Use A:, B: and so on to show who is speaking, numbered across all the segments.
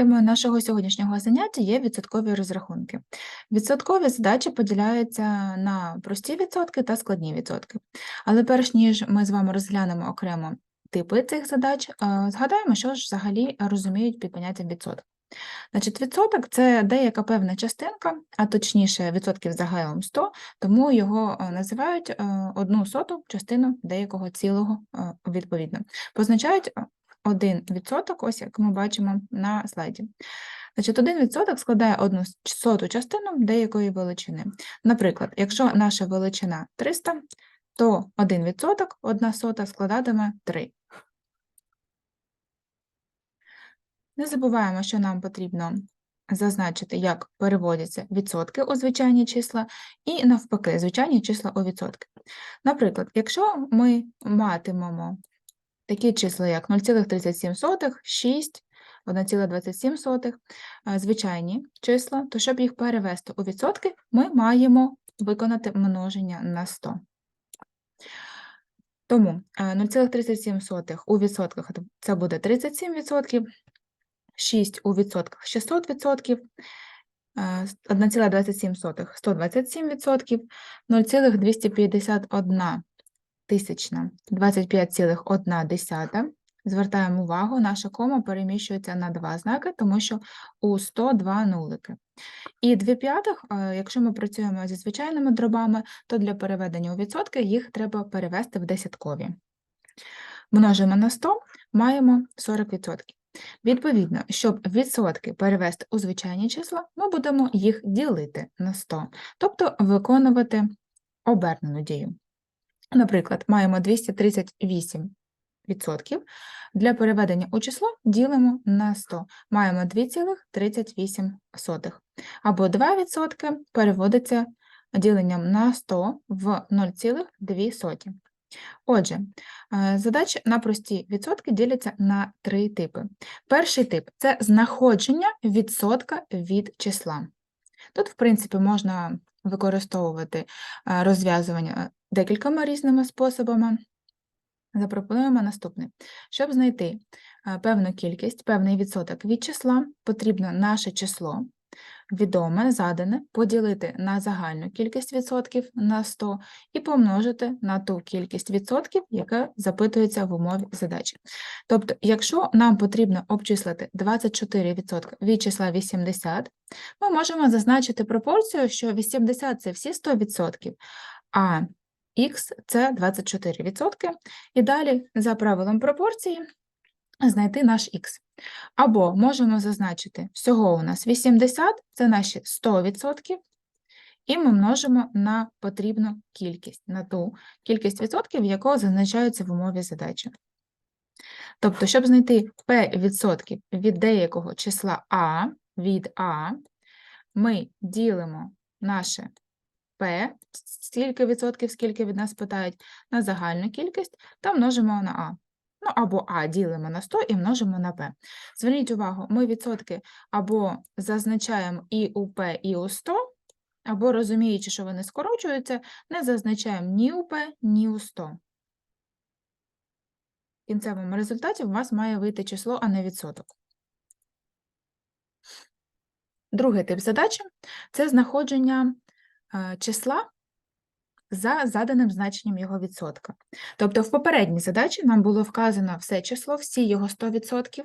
A: Темою нашого сьогоднішнього заняття є відсоткові розрахунки. Відсоткові задачі поділяються на прості відсотки та складні відсотки. Але перш ніж ми з вами розглянемо окремо типи цих задач, е, згадаємо, що ж взагалі розуміють під поняттям відсоток. Значить, відсоток це деяка певна частинка, а точніше відсотків загалом 100, тому його е, називають е, одну соту частину деякого цілого відповідно. Позначають е, один відсоток, ось як ми бачимо на слайді. Значить, один відсоток складає одну соту частину деякої величини. Наприклад, якщо наша величина 300, то один відсоток, одна сота складатиме 3. Не забуваємо, що нам потрібно зазначити, як переводяться відсотки у звичайні числа, і навпаки, звичайні числа у відсотки. Наприклад, якщо ми матимемо такі числа, як 0,37, 6, 1,27, е, звичайні числа, то щоб їх перевести у відсотки, ми маємо виконати множення на 100. Тому е, 0,37 у відсотках це буде 37%, 6 у відсотках 600%, е, 1,27 – 127%, 0,251 тисячна 25,1. Звертаємо увагу, наша кома переміщується на два знаки, тому що у 102 нулики. І 2 п'ятих, е, якщо ми працюємо зі звичайними дробами, то для переведення у відсотки їх треба перевести в десяткові. Множимо на 100, маємо 40%. Відповідно, щоб відсотки перевести у звичайні числа, ми будемо їх ділити на 100, тобто виконувати обернену дію. Наприклад, маємо 238 відсотків. Для переведення у число ділимо на 100. Маємо 2,38. Або 2 відсотки переводиться діленням на 100 в 0,2. Отже, е, задачі на прості відсотки діляться на три типи. Перший тип це знаходження відсотка від числа. Тут, в принципі, можна використовувати е, розв'язування декількома різними способами. Запропонуємо наступне. Щоб знайти е, певну кількість, певний відсоток від числа, потрібно наше число, відоме, задане, поділити на загальну кількість відсотків на 100 і помножити на ту кількість відсотків, яка запитується в умові задачі. Тобто, якщо нам потрібно обчислити 24% від числа 80, ми можемо зазначити пропорцію, що 80 – це всі 100%, а х – це 24%. І далі, за правилом пропорції, знайти наш х. Або можемо зазначити, всього у нас 80 – це наші 100%, і ми множимо на потрібну кількість, на ту кількість відсотків, яка зазначається в умові задачі. Тобто, щоб знайти p відсотків від деякого числа а від а, ми ділимо наше p, скільки відсотків, скільки від нас питають, на загальну кількість та множимо на а. Ну, або а ділимо на 100 і множимо на p. Зверніть увагу, ми відсотки або зазначаємо і у p, і у 100, або розуміючи, що вони скорочуються, не зазначаємо ні у p, ні у 100. В кінцевому результаті у вас має вийти число, а не відсоток. Другий тип задачі – це знаходження числа за заданим значенням його відсотка. Тобто в попередній задачі нам було вказано все число, всі його 100%,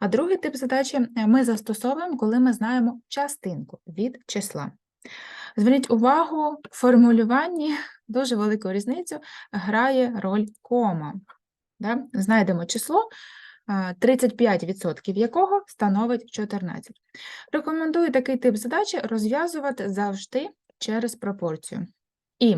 A: а другий тип задачі е, ми застосовуємо, коли ми знаємо частинку від числа. Зверніть увагу, в формулюванні дуже велику різницю грає роль кома. Да? Знайдемо число, 35% якого становить 14. Рекомендую такий тип задачі розв'язувати завжди через пропорцію. І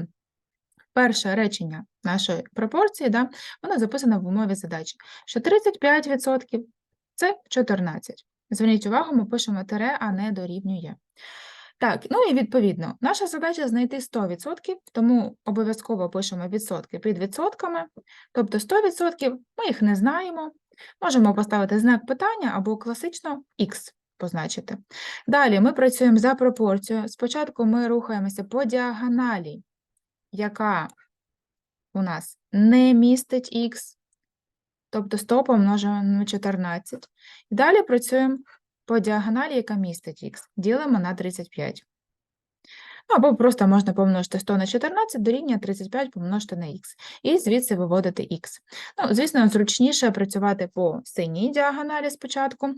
A: перше речення нашої пропорції, да, воно записано в умові задачі, що 35% – це 14. Зверніть увагу, ми пишемо тире, а не дорівнює. Так, ну і відповідно, наша задача знайти 100%, тому обов'язково пишемо відсотки під відсотками, тобто 100% ми їх не знаємо, можемо поставити знак питання або класично х позначити. Далі ми працюємо за пропорцією. Спочатку ми рухаємося по діагоналі, яка у нас не містить х, тобто 100 помножимо на 14. І далі працюємо по діагоналі, яка містить х, ділимо на 35. Ну, або просто можна помножити 100 на 14 дорівнює 35 помножити на х. І звідси виводити х. Ну, звісно, зручніше працювати по синій діагоналі спочатку,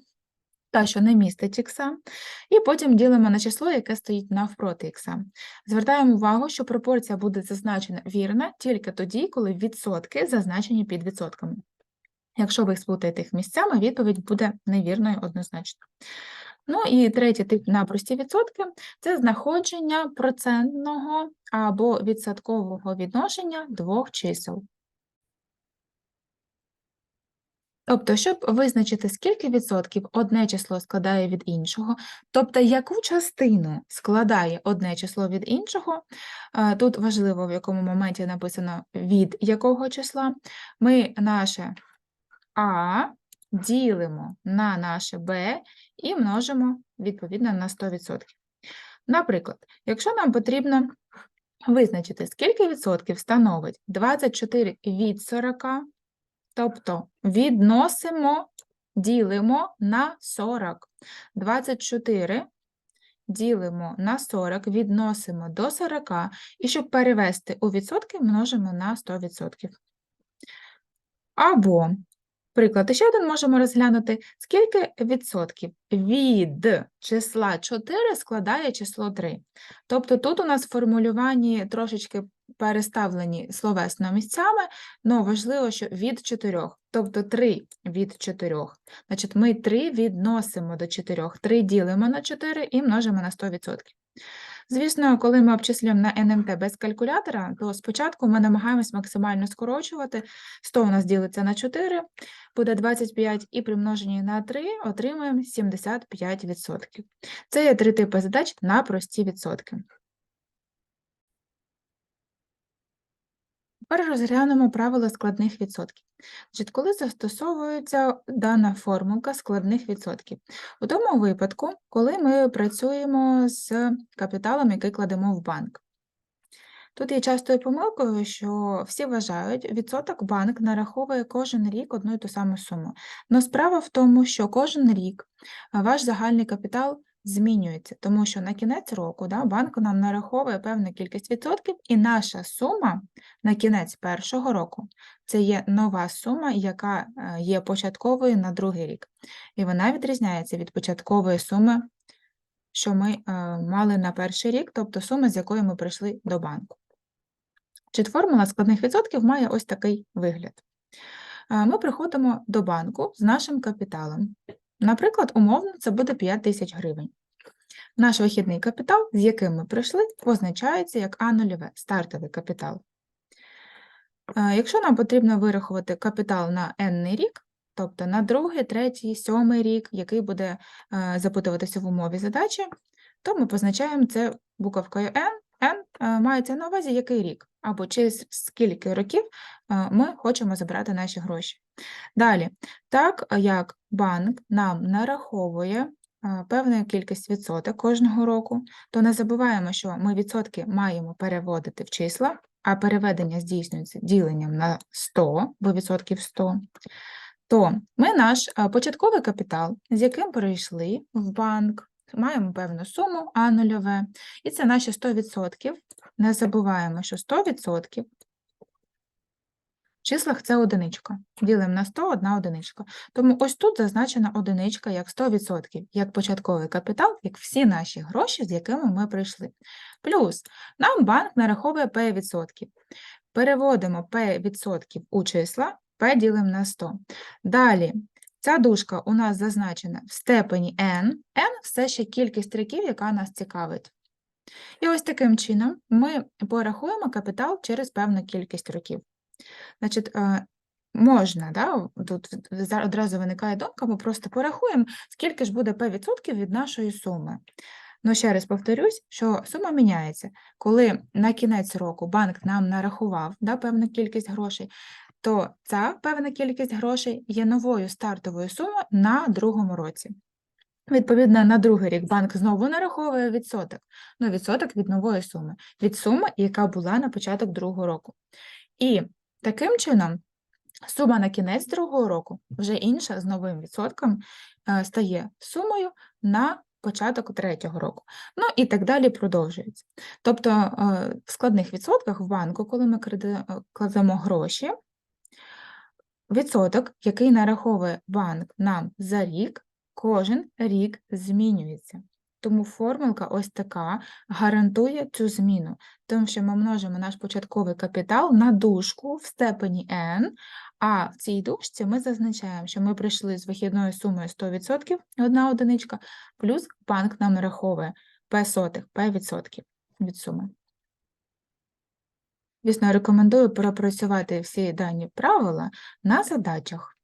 A: та, що не містить х, і потім ділимо на число, яке стоїть навпроти х. Звертаємо увагу, що пропорція буде зазначена вірна тільки тоді, коли відсотки зазначені під відсотками. Якщо ви їх сплутаєте їх місцями, відповідь буде невірною однозначно. Ну і третій тип на прості відсотки це знаходження процентного або відсоткового відношення двох чисел. Тобто, щоб визначити, скільки відсотків одне число складає від іншого, тобто яку частину складає одне число від іншого, е, тут важливо, в якому моменті написано від якого числа, ми наше А ділимо на наше Б і множимо відповідно на 100%. Наприклад, якщо нам потрібно визначити, скільки відсотків становить 24 від 40, тобто відносимо, ділимо на 40. 24 ділимо на 40, відносимо до 40, і щоб перевести у відсотки, множимо на 100%. Або Приклад, ще один можемо розглянути, скільки відсотків від числа 4 складає число 3. Тобто тут у нас в формулюванні трошечки переставлені словесно місцями, але важливо, що від 4, тобто 3 від 4. Значить, ми 3 відносимо до 4, 3 ділимо на 4 і множимо на 100%. Звісно, коли ми обчислюємо на НМТ без калькулятора, то спочатку ми намагаємось максимально скорочувати. 100 у нас ділиться на 4, буде 25, і примножені на 3 отримуємо 75%. Це є три типи задач на прості відсотки. Тепер розглянемо правила складних відсотків. Значить, Коли застосовується дана формулка складних відсотків? У тому випадку, коли ми працюємо з капіталом, який кладемо в банк. Тут є частою помилкою, що всі вважають, відсоток банк нараховує кожен рік одну і ту саму суму. Но справа в тому, що кожен рік ваш загальний капітал змінюється, тому що на кінець року да, банк нам нараховує певну кількість відсотків, і наша сума на кінець першого року це є нова сума, яка е, є початковою на другий рік. І вона відрізняється від початкової суми, що ми е, мали на перший рік, тобто суми, з якої ми прийшли до банку. Чи формула складних відсотків має ось такий вигляд. Е, ми приходимо до банку з нашим капіталом. Наприклад, умовно, це буде 5 тисяч гривень. Наш вихідний капітал, з яким ми прийшли, позначається як А нульове стартовий капітал. Е, якщо нам потрібно вирахувати капітал на n рік, тобто на другий, третій, сьомий рік, який буде е, запитуватися в умові задачі, то ми позначаємо це буковкою N. N е, мається на увазі який рік, або через скільки років ми хочемо забрати наші гроші. Далі, так як банк нам нараховує певну кількість відсоток кожного року, то не забуваємо, що ми відсотки маємо переводити в числа, а переведення здійснюється діленням на 100, бо відсотків 100, то ми наш початковий капітал, з яким перейшли в банк, маємо певну суму А нульове, і це наші 100%. Не забуваємо, що 100% в числах це одиничка. Ділимо на 100 одна одиничка. Тому ось тут зазначена одиничка як 100%, як початковий капітал, як всі наші гроші, з якими ми прийшли. Плюс нам банк нараховує P відсотків. Переводимо P відсотків у числа, P ділимо на 100. Далі, ця дужка у нас зазначена в степені n, n – все ще кількість років, яка нас цікавить. І ось таким чином ми порахуємо капітал через певну кількість років. Значить, е, можна, да, тут одразу виникає думка, ми просто порахуємо, скільки ж буде P відсотків від нашої суми. Ну, ще раз повторюсь, що сума міняється. Коли на кінець року банк нам нарахував да, певну кількість грошей, то ця певна кількість грошей є новою стартовою сумою на другому році. Відповідно, на другий рік банк знову нараховує відсоток, ну, відсоток від нової суми, від суми, яка була на початок другого року. І Таким чином, Сума на кінець другого року вже інша з новим відсотком е, стає сумою на початок третього року. Ну і так далі продовжується. Тобто е, в складних відсотках в банку, коли ми е, кладемо гроші, відсоток, який нараховує банк нам за рік, кожен рік змінюється. Тому формулка ось така гарантує цю зміну, тому що ми множимо наш початковий капітал на дужку в степені n, а в цій дужці ми зазначаємо, що ми прийшли з вихідною сумою 100%, одна одиничка, плюс банк нам нараховує p сотих, p відсотків від суми. Звісно, рекомендую пропрацювати всі дані правила на задачах.